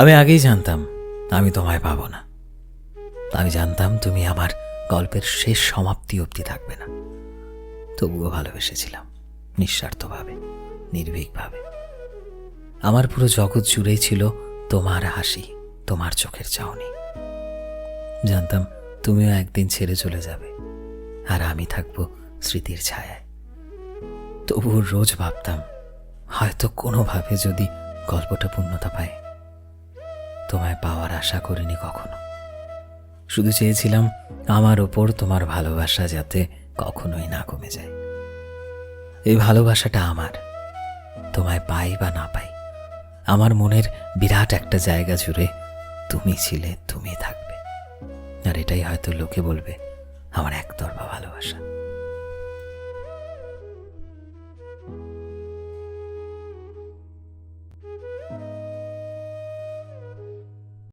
আমি আগেই জানতাম, আমি তোমায় পাবো না। আমি জানতাম তুমি আমার গল্পের শেষ সমাপ্তি অবধি থাকবে না। তবুও ভালোবেসেছিলাম, নিঃস্বার্থভাবে, নির্ভীকভাবে। আমার পুরো জগৎ জুড়েই ছিল তোমার হাসি, তোমার চোখের চাহনি জানতাম তুমিও একদিন ছেড়ে চলে যাবে, আর আমি থাকব স্মৃতির ছায়ায়। তবুও রোজ ভাবতাম, হয়তো কোনোভাবে যদি গল্পটা পূর্ণতা পায় তোমায় পাওয়ার আশা করিনি কখনো। শুধু চেয়েছিলাম আমার ওপর তোমার ভালোবাসা যাতে কখনোই না কমে যায়। এই ভালোবাসাটা আমার, তোমায় পাই বা না পাই। আমার মনের বিরাট একটা জায়গা জুড়ে তুমি ছিলে, তুমি থাকবে। আর এটাই হয়তো লোকে বলবে, আমার একতরফা ভালোবাসা।